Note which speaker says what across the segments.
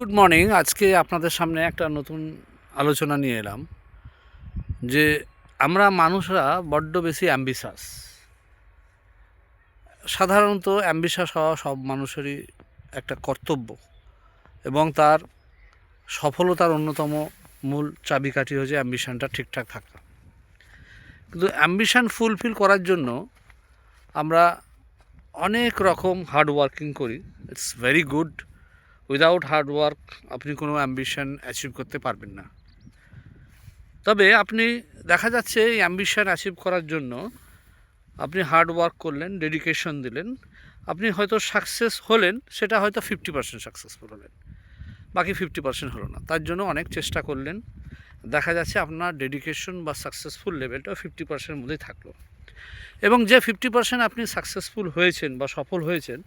Speaker 1: Good morning আজকে আপনাদের সামনে একটা নতুন আলোচনা নিয়ে এলাম যে আমরা মানুষরা বড্ড বেশি অ্যাম্বিশাস সাধারণত অ্যাম্বিশাস হওয়া সব মানুষেরই একটা কর্তব্য এবং তার সফলতার অন্যতম মূল চাবিকাঠি হচ্ছে অ্যাম্বিশানটা ঠিকঠাক থাকা। কিন্তু অ্যাম্বিশান ফুলফিল করার জন্য আমরা অনেক রকম হার্ড ওয়ার্কিং করি। It's very good without hard work আপনি কোনো অ্যাম্বিশন অ্যাচিভ করতে পারবেন না। তবে আপনি, দেখা যাচ্ছে এই অ্যাম্বিশন অ্যাচিভ করার জন্য আপনি হার্ড ওয়ার্ক করলেন ডেডিকেশন দিলেন, আপনি হয়তো সাকসেস হলেন, সেটা হয়তো ফিফটি পার্সেন্ট সাকসেসফুল হলেন। বাকি ফিফটি পার্সেন্ট হলো না। তার জন্য অনেক চেষ্টা করলেন। দেখা যাচ্ছে আপনার ডেডিকেশন বা সাকসেসফুল লেভেলটা ফিফটি পার্সেন্টের মধ্যেই থাকল। এবং যে ফিফটি পার্সেন্ট আপনি সাকসেসফুল হয়েছেন বা সফল হয়েছেন,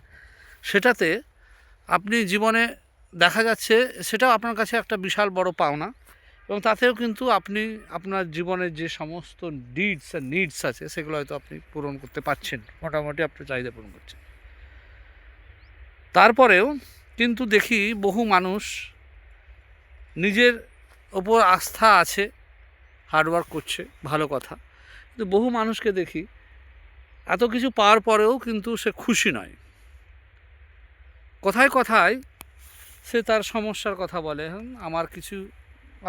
Speaker 1: সেটাতে আপনি জীবনে দেখা যাচ্ছে, সেটাও আপনার কাছে একটা বিশাল বড় পাওনা এবং তাতেও কিন্তু আপনি আপনার জীবনের যে সমস্ত ডিডস আর নিডস আছে, সেগুলো হয়তো আপনি পূরণ করতে পারছেন। মোটামুটি আপনার চাহিদা পূরণ করছেন। তারপরেও কিন্তু দেখি বহু মানুষ নিজের ওপর আস্থা আছে হার্ডওয়ার্ক করছে, ভালো কথা। কিন্তু বহু মানুষকে দেখি, এত কিছু পাওয়ার পরেও কিন্তু সে খুশি নয়। কথায় কথায় সে তার সমস্যার কথা বলে আমার কিছু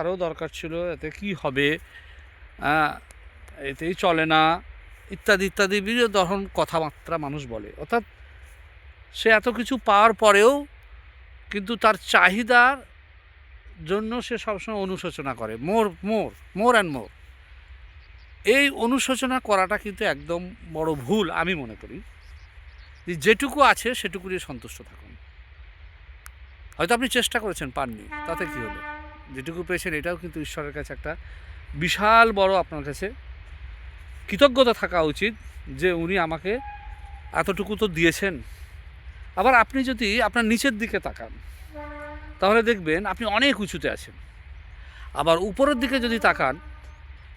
Speaker 1: আরও দরকার ছিল, এতে কি হবে? এতেই চলে না। ইত্যাদি ইত্যাদি বিভিন্ন ধরন কথাবার্তা মানুষ বলে। অর্থাৎ সে এত কিছু পাওয়ার পরেও কিন্তু তার চাহিদার জন্য সে সবসময় অনুশোচনা করে। মোর মোর মোর অ্যান্ড মোর এই অনুশোচনা করাটা কিন্তু একদম বড় ভুল, আমি মনে করি। যেটুকু আছে সেটুকু নিয়ে সন্তুষ্ট থাকুন। হয়তো আপনি চেষ্টা করেছেন পাননি, তাতে কি হলো? যেটুকু পেয়েছেন, এটাও কিন্তু ঈশ্বরের কাছে একটা বিশাল বড় আপনার কাছে কৃতজ্ঞতা থাকা উচিত যে উনি আমাকে এতটুকু তো দিয়েছেন। আবার আপনি যদি আপনার নিচের দিকে তাকান, তাহলে দেখবেন আপনি অনেক উঁচুতে আছেন। আবার উপরের দিকে যদি তাকান,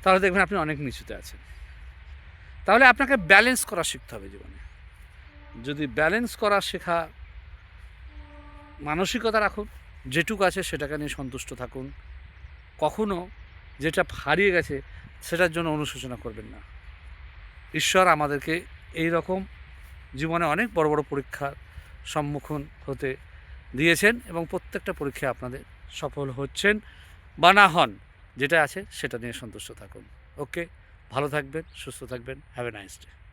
Speaker 1: তাহলে দেখবেন আপনি অনেক নিচুতে আছেন। তাহলে আপনাকে ব্যালেন্স করা শিখতে হবে জীবনে। যদি ব্যালেন্স করা শেখা মানসিকতা রাখুন, যেটুকু আছে সেটাকে নিয়ে সন্তুষ্ট থাকুন। কখনো যেটা হারিয়ে গেছে সেটার জন্য অনুশোচনা করবেন না। ঈশ্বর আমাদেরকে এই রকম জীবনে অনেক বড় বড় পরীক্ষার সম্মুখীন হতে দিয়েছেন এবং প্রত্যেকটা পরীক্ষায় আপনাদের সফল হচ্ছেন বা না হন, যেটা আছে সেটা নিয়ে সন্তুষ্ট থাকুন। ওকে? ভালো থাকবেন, সুস্থ থাকবেন। Have a nice day